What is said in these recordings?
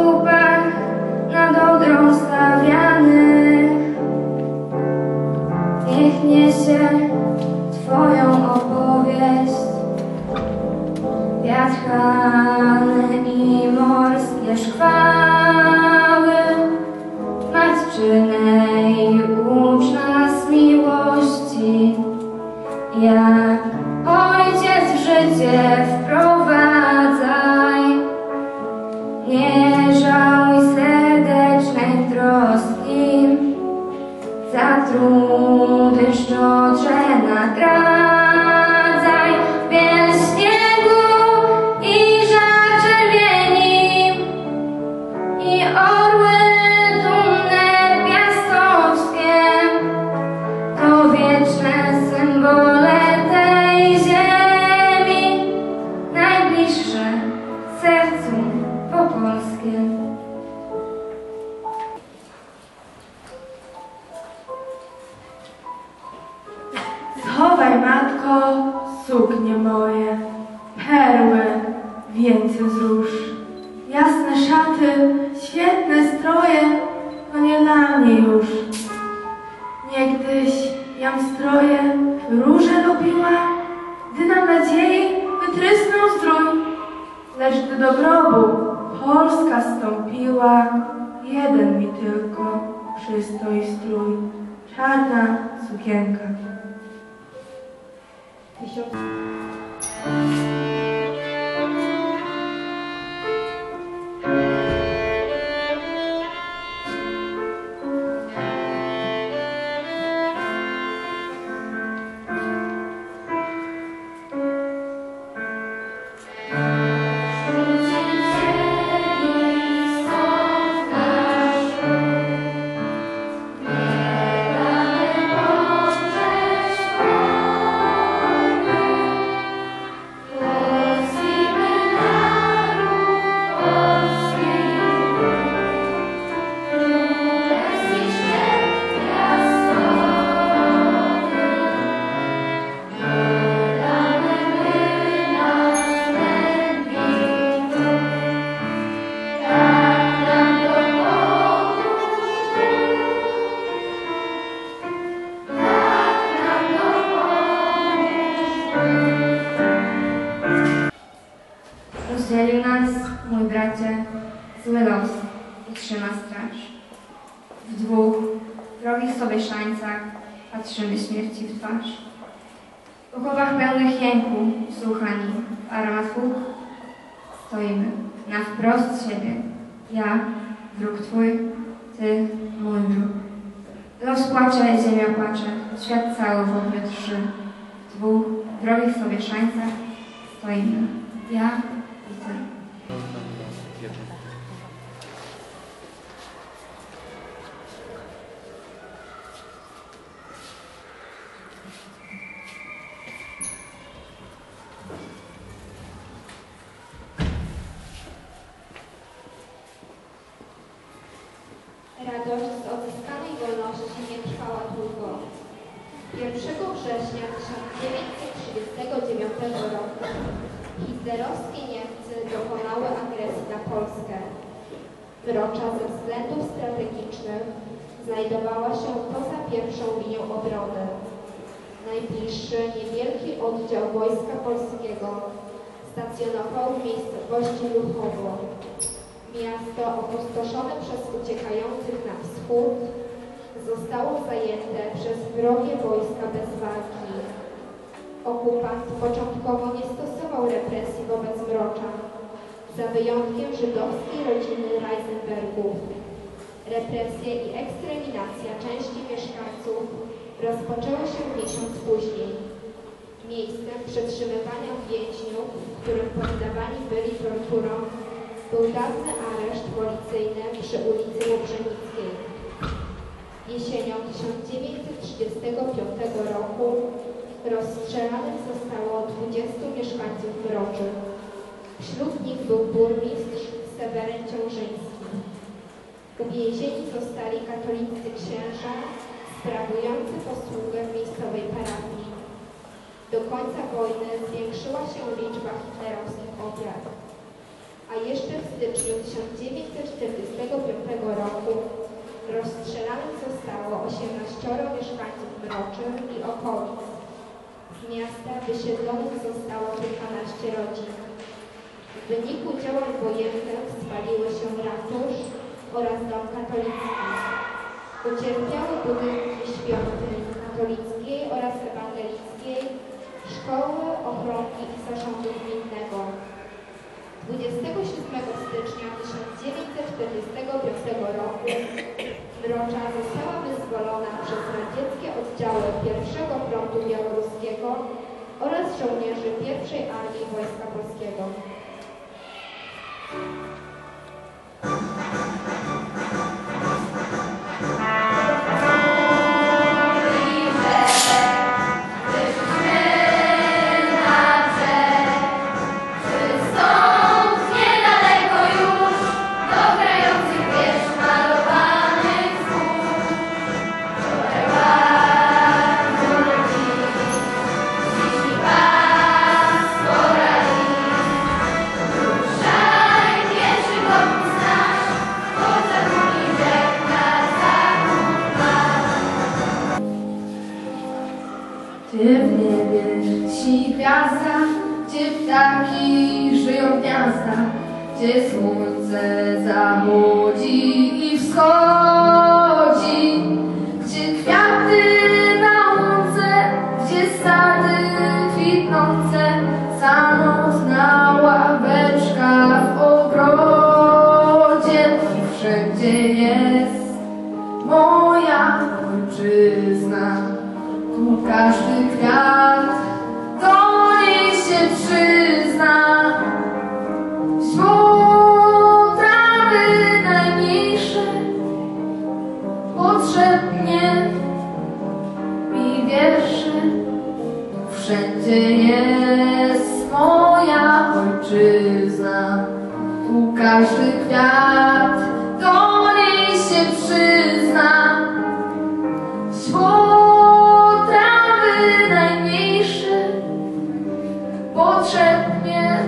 słupach nad Odrą stawianych. Niech niesie Twoją opowieść wiatr i morskie szkwały. Matczynej ucz nagradzaj. Biel śniegu i żar czerwieni i orły dumne piastowskie to wieczne symbole tej ziemi, najbliższe sercu popolskie. Schowaj, strój, czarna sukienka. Szańcach patrzymy śmierci w twarz. W okopach pełnych jęku, słuchani armatów, stoimy na wprost siebie. Ja, wróg Twój, Ty, mój wróg. Los płacze, ziemia płacze, świat cały w ogniu drży. W dwóch drogich sobie szańcach stoimy. Ja i Ty. Radość z odzyskanej wolności nie trwała długo. 1 września 1939 roku hitlerowskie Niemcy dokonały agresji na Polskę. Wrocza ze względów strategicznych znajdowała się poza pierwszą linią obrony. Najbliższy niewielki oddział Wojska Polskiego stacjonował w miejscowości Luchowo. Miasto opustoszone przez uciekających na wschód zostało zajęte przez wrogie wojska bez walki. Okupant początkowo nie stosował represji wobec Mrocza, za wyjątkiem żydowskiej rodziny Reisenbergów. Represje i eksterminacja części mieszkańców rozpoczęły się miesiąc później. Miejscem przetrzymywania więźniów, którym poddawani byli torturom, był dawny areszt policyjny przy ulicy Łobrzenickiej. Jesienią 1935 roku rozstrzelanych zostało 20 mieszkańców Mroczy. Wśród nich był burmistrz Seweryn Ciążyński. Uwięzieni zostali katolicy księża sprawujący posługę w miejscowej parafii. Do końca wojny zwiększyła się liczba hitlerowskich ofiar. A jeszcze w styczniu 1945 roku rozstrzelanych zostało 18 mieszkańców Mroczy i okolic. Z miasta wysiedlonych zostało kilkanaście rodzin. W wyniku działań wojennych spaliły się ratusz oraz dom katolicki. Ucierpiały budynki świątyń katolickiej oraz ewangelickiej, szkoły, ochronki i zarządu gminnego. 27 stycznia 1945 roku Mrocza została wyzwolona przez radzieckie oddziały pierwszego frontu białoruskiego oraz żołnierzy pierwszej armii Wojska Polskiego. Si gwiazda, gdzie ptaki żyją w gniazdach, gdzie słońce zachodzi i wschodzi, każdy kwiat do niej się przyzna. Źło trawy najmniejsze potrzebnie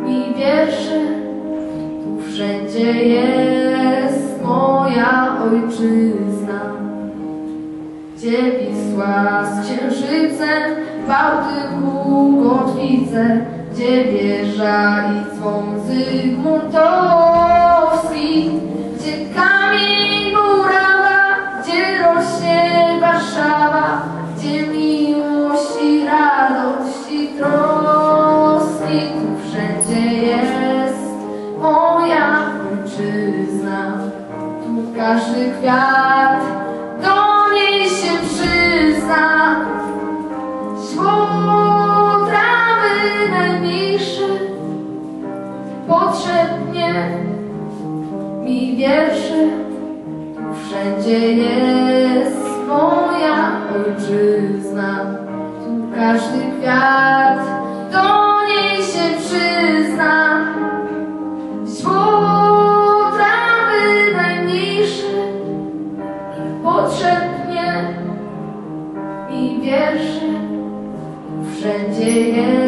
mi wiersze. Tu wszędzie jest moja ojczyzna. Gdzie Wisła z księżycem, Bałtyku kotwice, gdzie wieża i dzwon Zygmuntowski, gdzie kamień murawa, gdzie rośnie Warszawa, gdzie miłość i radość i troski, tu wszędzie jest moja ojczyzna. Tu każdy kwiat trawy najmniejsze potrzebnie mi wiersze. Tu wszędzie jest moja ojczyzna. Tu każdy kwiat do niej się przyzna. Źło trawy najmniejsze potrzebnie mi wiersze. Wszędzie jest